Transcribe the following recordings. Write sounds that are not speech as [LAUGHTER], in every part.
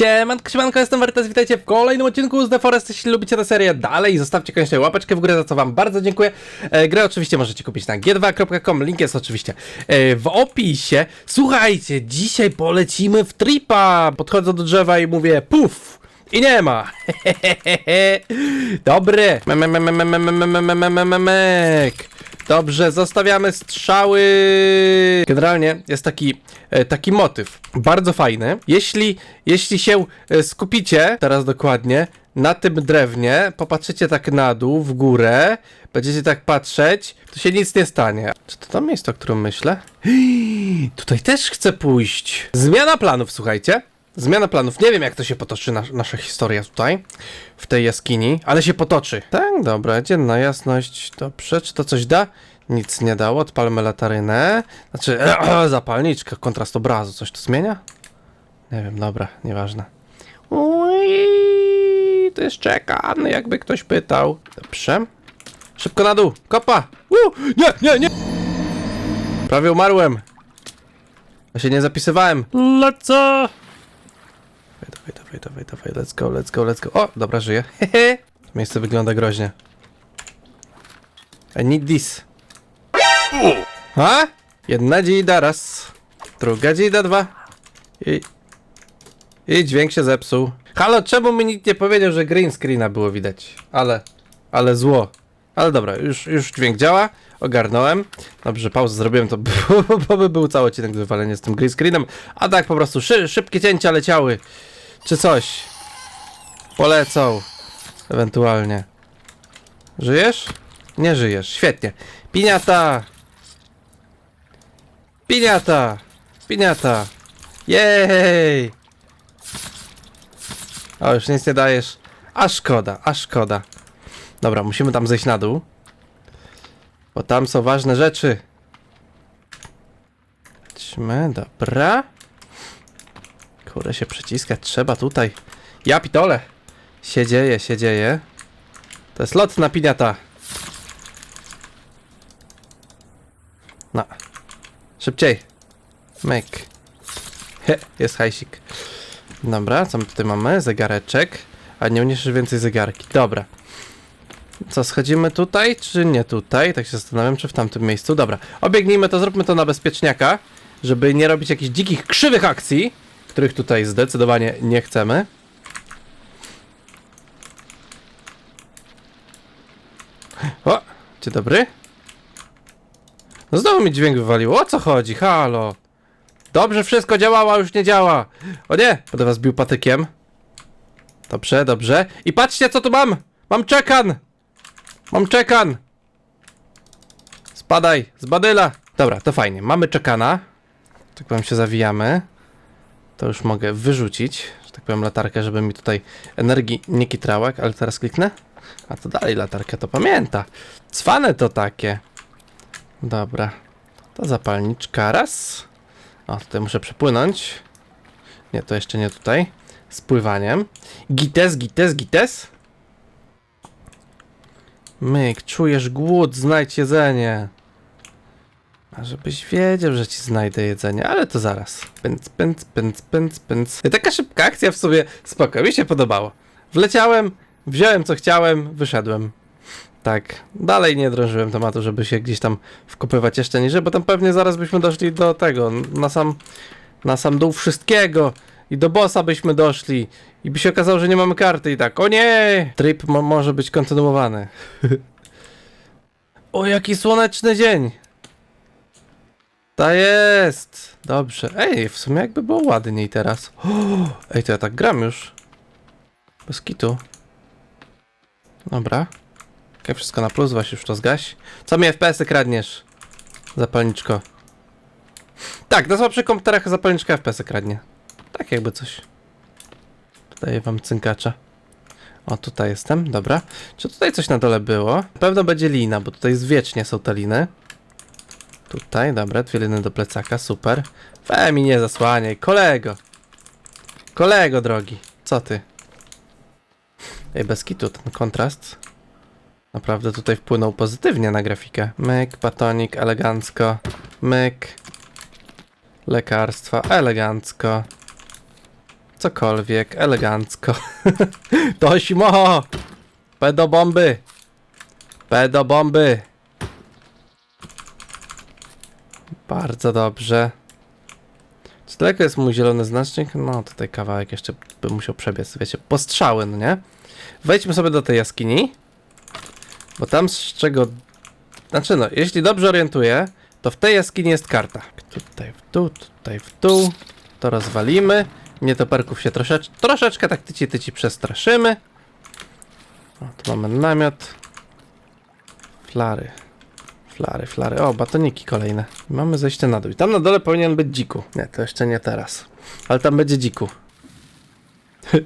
Siemanko, siemanko, jestem Wertes, witajcie w kolejnym odcinku z The Forest. Jeśli lubicie tę serię dalej, zostawcie koniecznie łapeczkę w górę, za co wam bardzo dziękuję. E, grę oczywiście możecie kupić na g2.com, link jest oczywiście e, w opisie. Słuchajcie, dzisiaj polecimy w tripa. Podchodzę do drzewa i mówię puf! I nie ma. Dobry. Dobrze, zostawiamy strzały. Generalnie jest taki, e, taki motyw, bardzo fajny. Jeśli, jeśli się e, skupicie, teraz dokładnie, na tym drewnie, popatrzycie tak na dół, w górę, będziecie tak patrzeć, to się nic nie stanie. Czy to to miejsce, o którym myślę? Hii, [GASPS] tutaj też chcę pójść. Zmiana planów, słuchajcie. Zmiana planów. Nie wiem, jak to się potoczy nas- nasza historia tutaj, w tej jaskini, ale się potoczy. Tak, dobra, dzienna jasność. Dobrze, czy to coś da? Nic nie dało. Odpalmy latarynę. Znaczy, [CLEARS THROAT] zapalniczka, kontrast obrazu. Coś to zmienia? Nie wiem, dobra, nieważne. Ui, to jest czekan, jakby ktoś pytał. Dobrze. Szybko na dół, kopa! Uu, nie, nie, nie! Prawie umarłem. Ja się nie zapisywałem. Lecę! Dawaj, dawaj, dawaj, dawaj, let's go, let's go, let's go. O, dobra, żyję. Hehe. [LAUGHS] Miejsce wygląda groźnie. I need this. A? Jedna dzida raz. Druga dzida dwa. I... I dźwięk się zepsuł. Halo, czemu mi nikt nie powiedział, że green screena było widać? Ale... Ale zło. Ale dobra, już, już dźwięk działa. Ogarnąłem. Dobrze, pauzę zrobiłem, to [LAUGHS] bo, by był cały odcinek do wywalenia z tym green screenem. A tak po prostu szy, szybkie cięcia leciały. Czy coś. Polecą. Ewentualnie. Żyjesz? Nie żyjesz. Świetnie. Piniata! Piniata! Piniata! Jej! O, już nic nie dajesz. A szkoda, a szkoda. Dobra, musimy tam zejść na dół. Bo tam są ważne rzeczy. Chodźmy, dobra. Kurde, się przyciskać trzeba tutaj. Ja pitole. Się dzieje, się dzieje. To jest lot na piniata. No. Szybciej. Myk. He, jest hajsik. Dobra, co my tutaj mamy? Zegareczek. A nie uniesiesz więcej zegarki. Dobra. Co, schodzimy tutaj, czy nie tutaj? Tak się zastanawiam, czy w tamtym miejscu. Dobra, obiegnijmy to, zróbmy to na bezpieczniaka, żeby nie robić jakichś dzikich, krzywych akcji, których tutaj zdecydowanie nie chcemy. O, dzień dobry. No znowu mi dźwięk wywaliło, o co chodzi? Halo. Dobrze, wszystko działało, a już nie działa. O nie, będę was bił patykiem. Dobrze, dobrze. I patrzcie, co tu mam! Mam czekan! Mam czekan! Spadaj, z badyla! Dobra, to fajnie. Mamy czekana. Tak powiem się zawijamy. To już mogę wyrzucić, że tak powiem, latarkę, żeby mi tutaj energii nie kitrała, ale teraz kliknę. A to dalej latarkę to pamięta. Cwane to takie. Dobra. To zapalniczka raz. O, tutaj muszę przepłynąć. Nie, to jeszcze nie tutaj. Z pływaniem. Gites, gites, gites. Myk, czujesz głód, znajdź jedzenie. A żebyś wiedział, że ci znajdę jedzenie, ale to zaraz. Pęc, pęc, pęc, pęc, pęc. I taka szybka akcja w sobie spoko, mi się podobało. Wleciałem, wziąłem co chciałem, wyszedłem. Tak, dalej nie drążyłem tematu, żeby się gdzieś tam wkopywać jeszcze niżej, bo tam pewnie zaraz byśmy doszli do tego, na sam, na sam dół wszystkiego i do bossa byśmy doszli i by się okazało, że nie mamy karty i tak, o nie! Trip mo może być kontynuowany. [LAUGHS] o, jaki słoneczny dzień! Ta jest! Dobrze. Ej, w sumie jakby było ładniej teraz. [GASPS] Ej, to ja tak gram już. Bez kitu. Dobra. Okej, wszystko na plus, właśnie już to zgaś. Co mi FPS-y kradniesz? Zapalniczko. Tak, na słabszych komputerach zapalniczka FPS-y kradnie. Tak jakby coś. Daję wam cynkacza. O, tutaj jestem, dobra. Czy tutaj coś na dole było? Na pewno będzie lina, bo tutaj zwiecznie są te liny. Tutaj, dobra, dwie liny do plecaka, super. We mi nie zasłaniaj, kolego. Kolego drogi, co ty? Ej, bez kitu, ten kontrast. Naprawdę tutaj wpłynął pozytywnie na grafikę. Myk, batonik, elegancko. Myk. Lekarstwa, elegancko. cokolwiek, elegancko. [LAUGHS] Tośmo! Pedobomby! Pedobomby! Bardzo dobrze. Czy daleko jest mój zielony znacznik? No, tutaj kawałek jeszcze bym musiał przebiec, wiecie, postrzały, no nie? Wejdźmy sobie do tej jaskini, bo tam z czego... Znaczy no, jeśli dobrze orientuję, to w tej jaskini jest karta. Tutaj w dół, tutaj w dół, to rozwalimy. Nietoperków się troszecz, troszeczkę tak tyci tyci przestraszymy. O, tu mamy namiot. Flary. Flary, flary. O, batoniki kolejne. Mamy zejście na dół. Tam na dole powinien być dziku. Nie, to jeszcze nie teraz. Ale tam będzie dziku. [LAUGHS]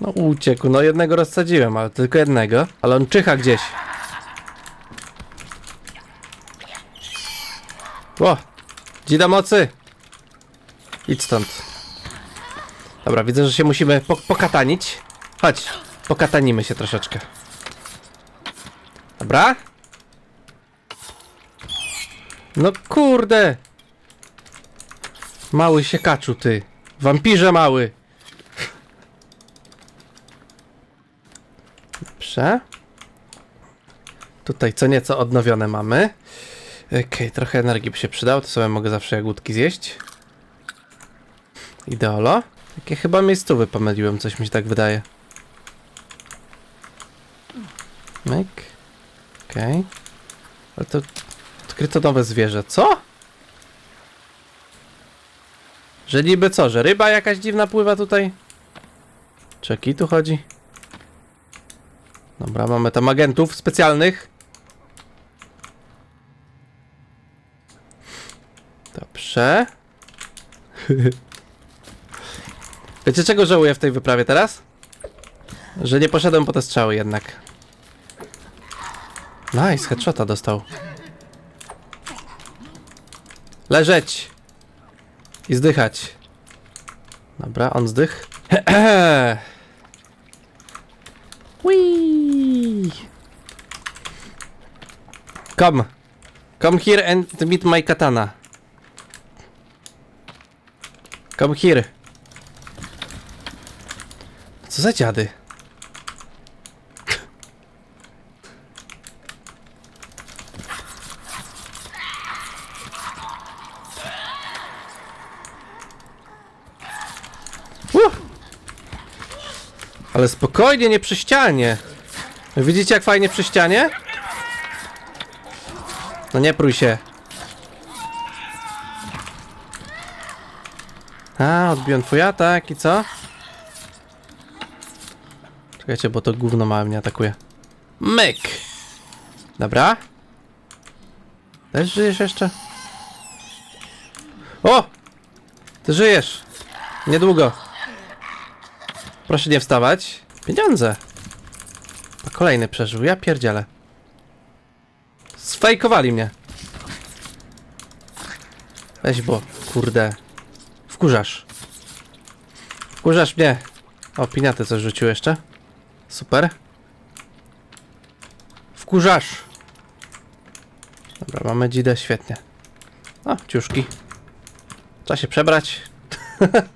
No uciekł. No jednego rozsadziłem, ale tylko jednego. Ale on czyha gdzieś. O! Dzida mocy! Idź stąd. Dobra, widzę, że się musimy po pokatanić. Chodź, pokatanimy się troszeczkę. Dobra? No kurde! Mały siekaczu, ty. Wampirze mały. Dobrze. Tutaj co nieco odnowione mamy. Okej, trochę energii by się przydało, to sobie mogę zawsze jagódki zjeść. Ideolo. Takie chyba miejscowy pomyliłem, coś mi się tak wydaje. Myk. Okej. Ale to odkryto nowe zwierzę. Co? Że niby co, że ryba jakaś dziwna pływa tutaj? Kij tu chodzi? Dobra, mamy tam agentów specjalnych. Dobrze. [LAUGHS] Wiecie czego żałuję w tej wyprawie teraz? Że nie poszedłem po te strzały jednak. Nice, headshota dostał. Leżeć! I zdychać. Dobra, on zdych. [CLEARS THROAT] Whee! Come. Come here and meet my katana. Come here. Co za dziady? Ale spokojnie, nie przy ścianie. Widzicie jak fajnie przy ścianie? No nie prój się. A, odbiłem twój atak i co? Czekajcie, bo to gówno małe mnie atakuje. Myk! Dobra. Też żyjesz jeszcze? O! Ty żyjesz! Niedługo. Proszę nie wstawać. Pieniądze. A kolejny przeżył, ja pierdzielę. Sfejkowali mnie. Weź bo, kurde. Wkurzasz. Wkurzasz mnie. O, piniaty coś rzucił jeszcze. Super. Wkurzasz. Dobra, mamy dzidę, świetnie. O, ciuszki. Trzeba się przebrać. [LAUGHS]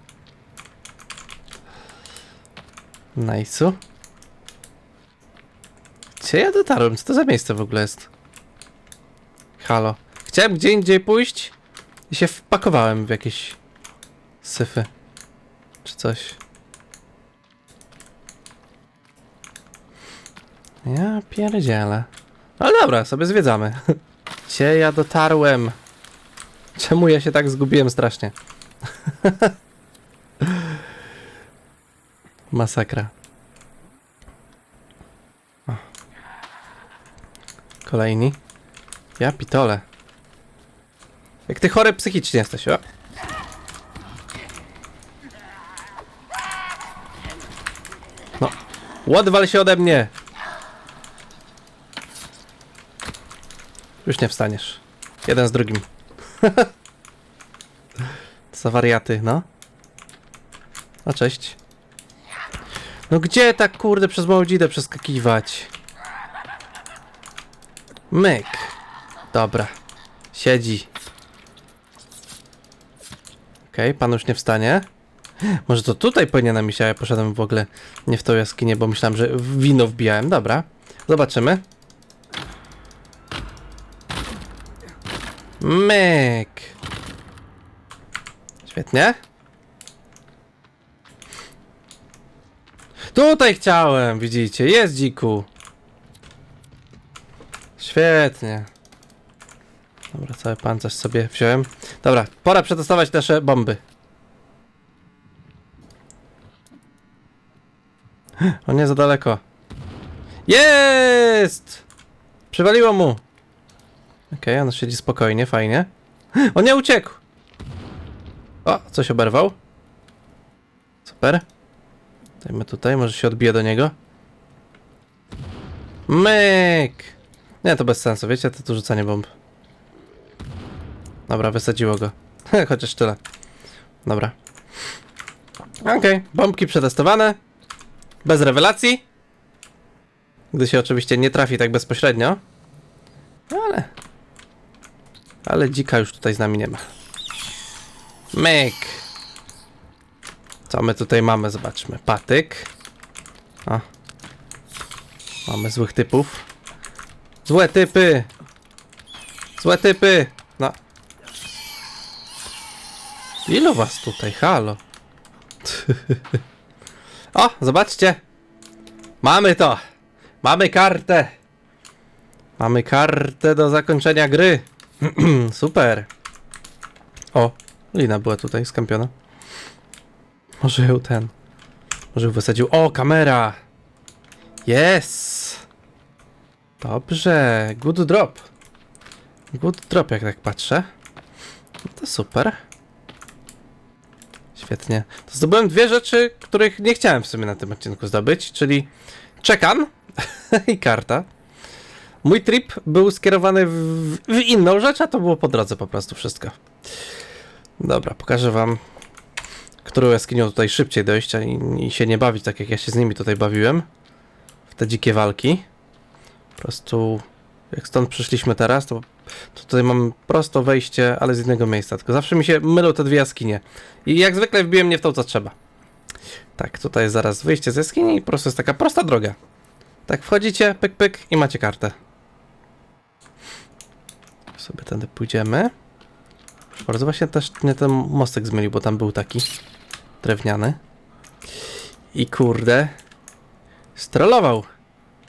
Nice'u. Gdzie ja dotarłem? Co to za miejsce w ogóle jest? Halo. Chciałem gdzie indziej pójść i się wpakowałem w jakieś syfy. Czy coś. Ja pierdzielę. Ale dobra, sobie zwiedzamy. [LAUGHS] Gdzie ja dotarłem? Czemu ja się tak zgubiłem strasznie? [LAUGHS] Masakra. O. Kolejni. Ja pitole. Jak ty chory psychicznie jesteś, o. No. Odwal się ode mnie! Już nie wstaniesz. Jeden z drugim. [LAUGHS] Za wariaty, no. No cześć. No gdzie tak kurde przez małą dzidę przeskakiwać? Myk. Dobra. Siedzi. Okej, pan już nie wstanie. Może to tutaj powinienem iść, a ja poszedłem w ogóle nie w tą jaskinię, bo myślałem, że wino wbijałem. Dobra, zobaczymy. Myk. Świetnie. Tutaj chciałem, widzicie, jest dziku. Świetnie. Dobra, cały pancerz sobie wziąłem. Dobra, pora przetestować nasze bomby. [GASPS] O nie, za daleko. Jest! Przywaliło mu. Okej, on siedzi spokojnie, fajnie. [GASPS] On nie uciekł! O, coś oberwał. Super. Dajmy tutaj, może się odbije do niego. Myk! Nie, to bez sensu, wiecie, to tu rzucanie bomb. Dobra, wysadziło go. [LAUGHS] Chociaż tyle. Dobra. Okej, bombki przetestowane. Bez rewelacji. Gdy się oczywiście nie trafi tak bezpośrednio. Ale... Ale dzika już tutaj z nami nie ma. Myk. Co my tutaj mamy? Zobaczmy. Patyk. O. Mamy złych typów. Złe typy! Złe typy! No. Ilu was tutaj? Halo. [LAUGHS] o, zobaczcie. Mamy to. Mamy kartę. Mamy kartę do zakończenia gry. [CLEARS THROAT] Super. O, lina była tutaj skampiona. Może ją ten. Może ją wysadził. O, kamera! Yes! Dobrze, good drop. Good drop, jak tak patrzę. No to super. Świetnie. To zdobyłem dwie rzeczy, których nie chciałem w sumie na tym odcinku zdobyć, czyli czekan [LAUGHS] i karta. Mój trip był skierowany w, w inną rzecz, a to było po drodze po prostu wszystko. Dobra, pokażę wam, którą jaskinią tutaj szybciej dojść i, i się nie bawić tak jak ja się z nimi tutaj bawiłem. W te dzikie walki. Po prostu jak stąd przyszliśmy teraz, to, to tutaj mam prosto wejście, ale z innego miejsca. Tylko zawsze mi się mylą te dwie jaskinie. I jak zwykle wbiłem nie w tą, co trzeba. Tak, tutaj jest zaraz wyjście z jaskini i po prostu jest taka prosta droga. Tak wchodzicie, pyk, pyk i macie kartę. Sobie tędy pójdziemy. Bardzo właśnie też mnie ten mostek zmylił, bo tam był taki drewniany. I kurde, strollował.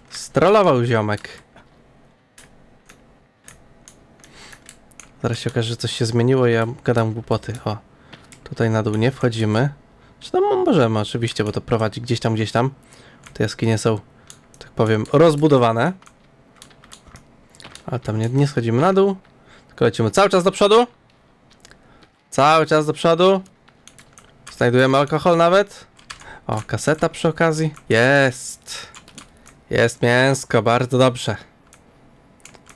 Strollował ziomek. Zaraz się okaże, że coś się zmieniło ja gadam głupoty. O, tutaj na dół nie wchodzimy. Czy tam możemy oczywiście, bo to prowadzi gdzieś tam, gdzieś tam. Te jaskinie są, tak powiem, rozbudowane. Ale tam nie, nie schodzimy na dół. Tylko lecimy cały czas do przodu. Cały czas do przodu. Znajdujemy alkohol nawet. O, kaseta przy okazji. Jest. Jest mięsko, bardzo dobrze.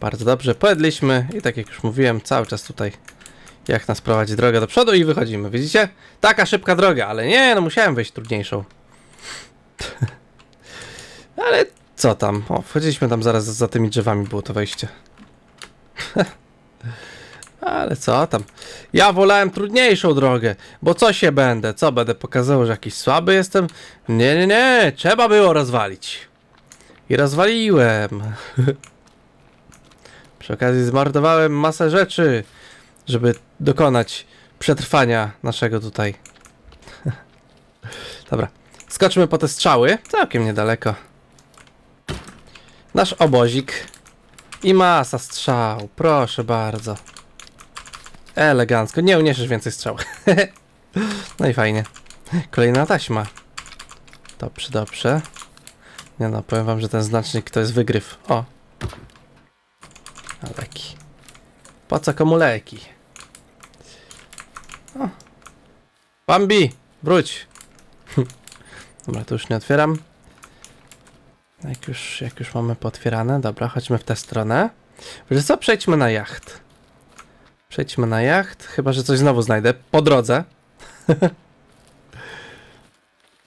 Bardzo dobrze, pojedliśmy i tak jak już mówiłem, cały czas tutaj jak nas prowadzi droga do przodu i wychodzimy, widzicie? Taka szybka droga, ale nie, no musiałem wejść trudniejszą. [LAUGHS] ale co tam? O, wchodziliśmy tam zaraz za tymi drzewami, było to wejście. [LAUGHS] ale co tam? Ja wolałem trudniejszą drogę, bo co się będę? Co, będę pokazywał, że jakiś słaby jestem? Nie, nie, nie, trzeba było rozwalić. I rozwaliłem. [LAUGHS] Przy okazji zmordowałem masę rzeczy, żeby dokonać przetrwania naszego tutaj. [LAUGHS] Dobra, skoczmy po te strzały, całkiem niedaleko. Nasz obozik i masa strzał, proszę bardzo. Elegancko, nie uniesiesz więcej strzał. [LAUGHS] no i fajnie. Kolejna taśma. Dobrze, dobrze. Nie no, powiem wam, że ten znacznik to jest wygryw. O. A leki. Po co komu leki? O. Bambi, wróć. [LAUGHS] Dobra, to już nie otwieram. Jak już, jak już mamy potwierane, dobra, chodźmy w tę stronę. Wiesz co, przejdźmy na jacht. Przejdźmy na jacht, chyba że coś znowu znajdę po drodze. [LAUGHS]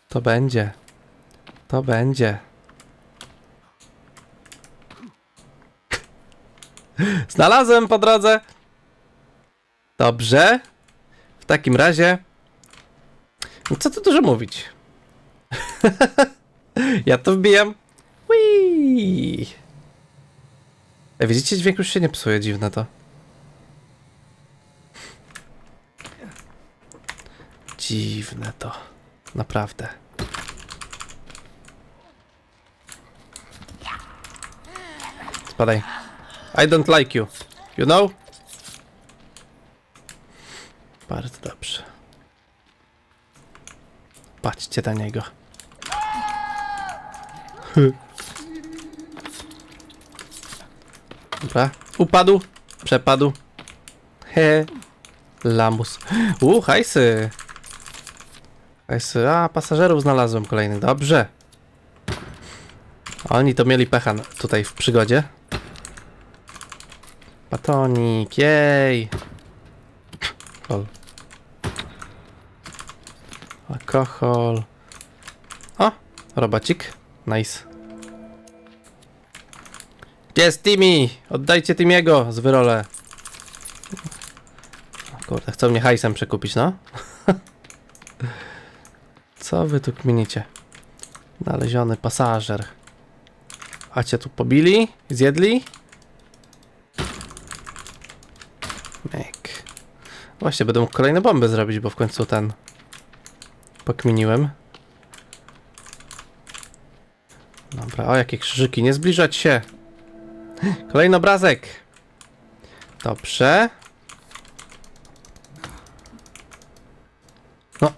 to będzie. To będzie. [LAUGHS] Znalazłem po drodze. Dobrze. W takim razie. Co tu dużo mówić? [LAUGHS] ja to wbijam. Whee! Widzicie, dźwięk już się nie psuje, dziwne to. Dziwne to. Naprawdę. Spadaj. I don't like you. You know? Bardzo dobrze. Patrzcie na niego. [LAUGHS] Dobra. Upadł. Przepadł. He. Lamus. U, hajsy. A, pasażerów znalazłem kolejnych. Dobrze. Oni to mieli pecha tutaj w przygodzie. Batonik, jej. Lol. Alkohol. O, robacik. Nice. Gdzie jest Timmy? Oddajcie Timiego z wyrole. Kurde, chcą mnie hajsem przekupić, no. Co wy tu kminicie? Znaleziony pasażer. A cię tu pobili? Zjedli? Myk. Właśnie, będę mógł kolejne bomby zrobić, bo w końcu ten... Pokminiłem. Dobra, o jakie krzyżyki, nie zbliżać się! Kolejny obrazek! Dobrze. No.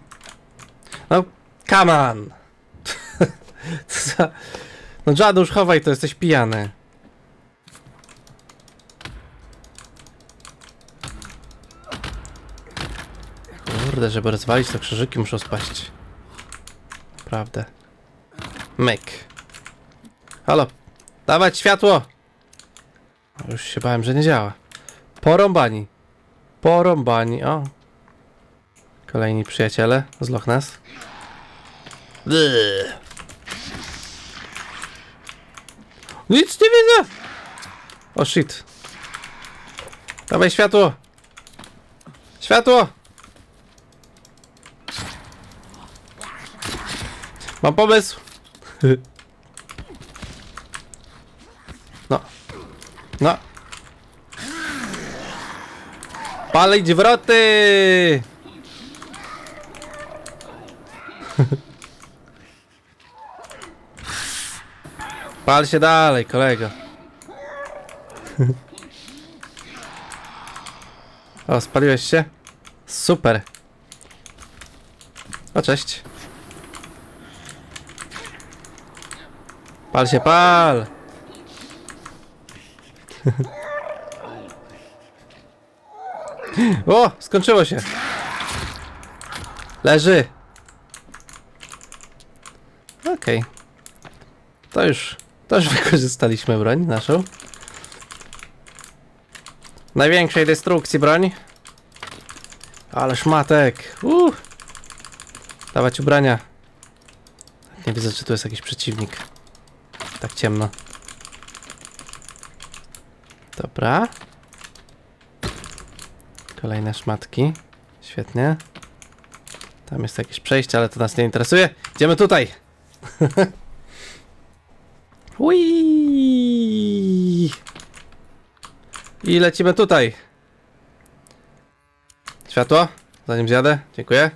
No, come on! [LAUGHS] Co no Jadusz, chowaj to, jesteś pijany. Kurde, żeby rozwalić to krzyżyki muszą spaść. Naprawdę. Myk. Halo. Dawać światło! Już się bałem, że nie działa. Porąbani. Porąbani, o. Kolejni przyjaciele z Loch Ness. Bleh. Nic nie widzę! O shit. Dawaj światło! Światło! Mam pomysł! [LAUGHS] No. No. Palić wroty! [LAUGHS] Pal się dalej, kolego. O, spaliłeś się? Super. O, cześć. Pal się, pal! O, skończyło się. Leży. Okej. To już, już wykorzystaliśmy broń naszą. Największej destrukcji broń. Ale szmatek. Uh. Dawać ubrania. Nie widzę, czy tu jest jakiś przeciwnik. Tak ciemno. Dobra. Kolejne szmatki. Świetnie. Tam jest jakieś przejście, ale to nas nie interesuje. Idziemy tutaj. [LAUGHS] Ui. I lecimy tutaj. Światło? Zanim zjadę. Dziękuję.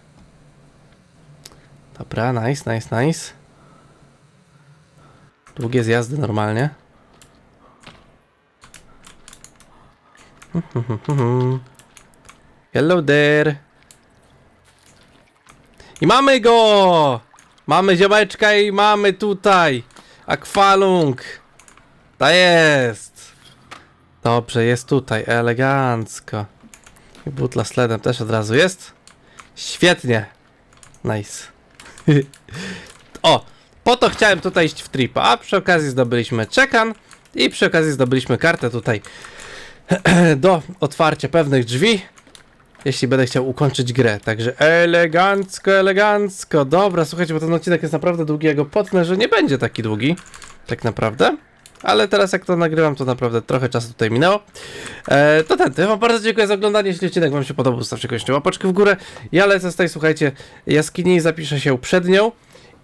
Dobra, nice, nice, nice. Długie zjazdy normalnie. [LAUGHS] Hello there. I mamy go! Mamy ziomeczka i mamy tutaj akwalung. To jest. Dobrze, jest tutaj, elegancko. I butla z ledem też od razu jest. Świetnie. Nice. [LAUGHS] o, po to chciałem tutaj iść w tripa, a przy okazji zdobyliśmy czekan i przy okazji zdobyliśmy kartę tutaj [CLEARS THROAT] do otwarcia pewnych drzwi, jeśli będę chciał ukończyć grę. Także elegancko, elegancko. Dobra, słuchajcie, bo ten odcinek jest naprawdę długi, ja go potnę, że nie będzie taki długi, tak naprawdę. ale teraz jak to nagrywam, to naprawdę trochę czasu tutaj minęło. E, to ten, to wam bardzo dziękuję za oglądanie, jeśli odcinek wam się podobał, zostawcie koniecznie łapeczkę w górę. Ja lecę tutaj, słuchajcie, jaskini zapiszę się przed nią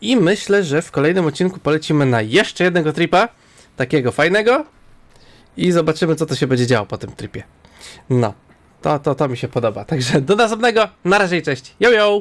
i myślę, że w kolejnym odcinku polecimy na jeszcze jednego tripa, takiego fajnego i zobaczymy, co to się będzie działo po tym tripie. No, to, to, to mi się podoba. Także do następnego, na razie i cześć. Yo, yo!